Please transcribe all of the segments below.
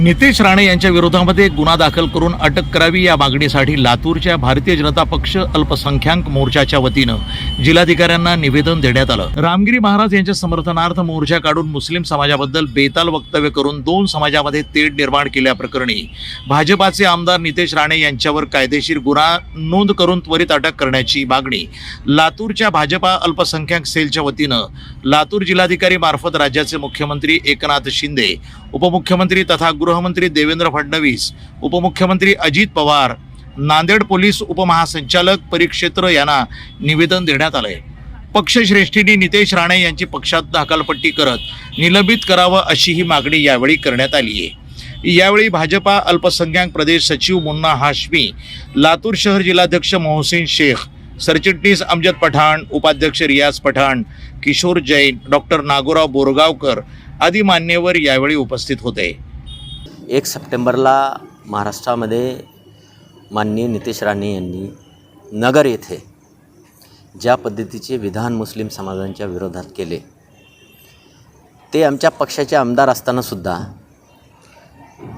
नितेश राणे यांच्या विरोधामध्ये गुन्हा दाखल करून अटक करावी या मागणीसाठी लातूरच्या भारतीय जनता पक्ष अल्पसंख्याक मोर्चाच्या वतीनं जिल्हाधिकाऱ्यांना निवेदन देण्यात आलं. रामगिरी महाराज यांच्या समर्थनार्थ मोर्चा काढून मुस्लिम समाजाबद्दल बेताल वक्तव्य करून दोन समाजामध्ये तेढ निर्माण केल्याप्रकरणी भाजपाचे आमदार नितेश राणे यांच्यावर कायदेशीर गुन्हा नोंद करून त्वरित अटक करण्याची मागणी लातूरच्या भाजपा अल्पसंख्याक सेलच्या वतीनं लातूर जिल्हाधिकारी मार्फत राज्याचे मुख्यमंत्री एकनाथ शिंदे उपमुख्यमंत्री तथा गृहमंत्री देवेंद्र फडणवीस उपमुख्यमंत्री अजित पवार नांदेड पोलीस उपमहासंचालक परिक्षेत्र यांना निवेदन देण्यात आलंय. पक्षश्रेष्ठींनी नितेश राणे यांची पक्षात दाखलपट्टी करत निलंबित करावं अशी ही मागणी यावेळी करण्यात आली आहे. यावेळी भाजपा अल्पसंख्याक प्रदेश सचिव मुन्ना हाशमी लातूर शहर जिल्हाध्यक्ष मोहसिन शेख सरचिटणीस अमजद पठाण उपाध्यक्ष रियाज पठाण किशोर जैन डॉक्टर नागोराव बोरगावकर आदी मान्यवर यावेळी उपस्थित होते. एक सप्टेंबरला महाराष्ट्रामध्ये माननीय नितेश राणे यांनी नगर येथे ज्या पद्धतीचे विधान मुस्लिम समाजांच्या विरोधात केले ते आमच्या पक्षाचे आमदार असतानासुद्धा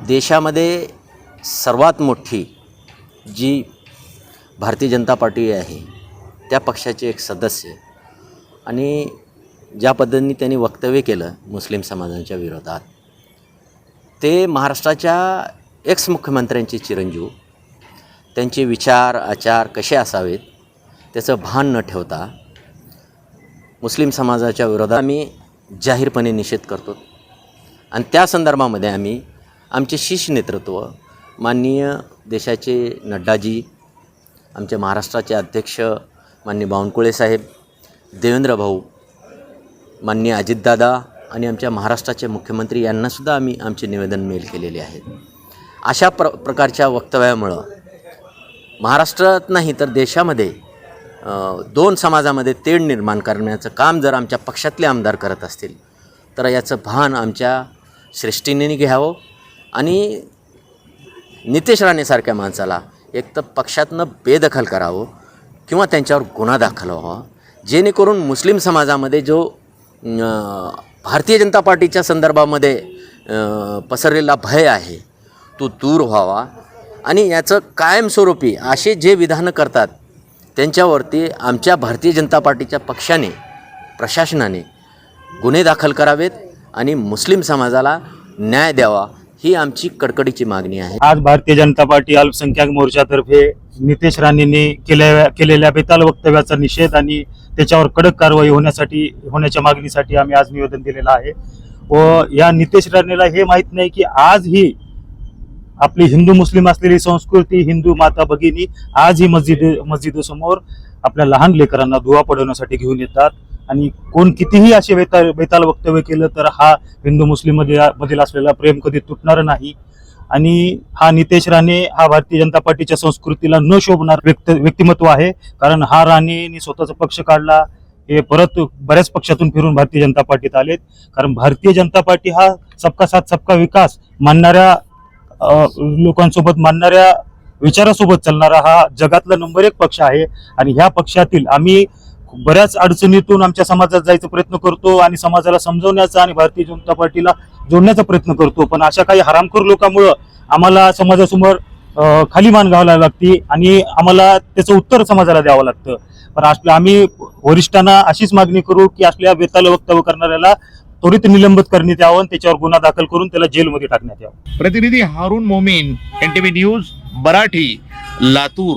देशामध्ये सर्वात मोठी जी भारतीय जनता पार्टी आहे त्या पक्षाचे एक सदस्य आणि ज्या पद्धतीने त्यांनी वक्तव्य केलं मुस्लिम समाजांच्या विरोधात ते महाराष्ट्राच्या एक्स मुख्यमंत्र्यांचे चिरंजीव. त्यांचे विचार आचार कसे असावेत त्याचं भान न ठेवता मुस्लिम समाजाच्या विरोधात आम्ही जाहीरपणे निषेध करतो. आणि त्या संदर्भामध्ये आम्ही आमचे शीर्ष नेतृत्व माननीय देशाचे नड्डाजी आमचे महाराष्ट्राचे अध्यक्ष माननीय बावनकुळे साहेब देवेंद्र भाऊ माननीय अजितदादा आणि आमच्या महाराष्ट्राचे मुख्यमंत्री यांनासुद्धा आम्ही आमचे निवेदन मेल केलेले आहे. अशा प्र प्रकारच्या वक्तव्यामुळं महाराष्ट्रात नाही तर देशामध्ये दोन समाजामध्ये तेढ निर्माण करण्याचं काम जर आमच्या पक्षातले आमदार करत असतील तर याचं भान आमच्या श्रेष्ठींनी घ्यावं आणि नितेश राणेसारख्या माणसाला एक तर पक्षातनं बेदखल करावं किंवा त्यांच्यावर गुन्हा दाखल व्हावा जेणेकरून मुस्लिम समाजामध्ये जो भारतीय जनता पार्टीच्या संदर्भामध्ये पसरलेला भय आहे तो दूर व्हावा. आणि याचं कायमस्वरूपी असे जे विधानं करतात त्यांच्यावरती आमच्या भारतीय जनता पार्टीच्या पक्षाने प्रशासनाने गुन्हे दाखल करावेत आणि मुस्लिम समाजाला न्याय द्यावा ही आमची कडकडीची मागणी आहे. आज भारतीय जनता पार्टी अल्पसंख्याक मोर्चातर्फे नितेश राणेंनी केल्या केलेल्या बेताल वक्तव्याचा निषेध आणि त्याच्यावर कडक कारवाई होण्यासाठी होण्याच्या मागणीसाठी आम्ही आज निवेदन दिलेलं आहे. व या नितेश राणेला हे माहीत नाही की आज ही आपली हिंदू मुस्लिम असलेली संस्कृती हिंदू माता भगिनी आज ही मस्जिद मस्जिदीसमोर आपल्या लहान लेकरांना दुवा पडवण्यासाठी घेऊन येतात. आणि कोण कितीही असे बेताल बेताल वक्तव्य केलं तर हा हिंदू मुस्लिममध्ये मधील असलेला प्रेम कधी तुटणार नाही. आणि हा नितेश राणे हा भारतीय जनता पार्टीच्या संस्कृतीला न शोभणार व्यक्त व्यक्तिमत्व आहे. कारण हा राणेने स्वतःचा पक्ष काढला हे परत बऱ्याच पक्षातून फिरून भारतीय जनता पार्टीत आलेत. कारण भारतीय जनता पार्टी हा सबका साथ सबका विकास मानणाऱ्या लोकांसोबत मानणाऱ्या विचारासोबत चालणारा हा जगातला नंबर एक पक्ष आहे. आणि ह्या पक्षातील आम्ही बऱ्याच अडचणीतून आमच्या समाजात जायचा प्रयत्न करतो आणि समाजाला समजवण्याचा आणि भारतीय जनता पार्टीला जोडण्याचा प्रयत्न करतो. पण अशा काही हरामखोर लोकांमुळं आम्हाला समाजासमोर खाली मान घालायला लागते आणि आम्हाला त्याचं उत्तर समाजाला द्यावं लागतं. पण असल्या आम्ही वरिष्ठांना अशीच मागणी करू की असल्या बेताल वक्तव्य करणाऱ्याला त्वरित निलंबित करण्यात यावं आणि त्याच्यावर गुन्हा दाखल करून त्याला जेलमध्ये टाकण्यात यावं. प्रतिनिधी हारून मोमीन एनटीव्ही न्यूज मराठी लातूर.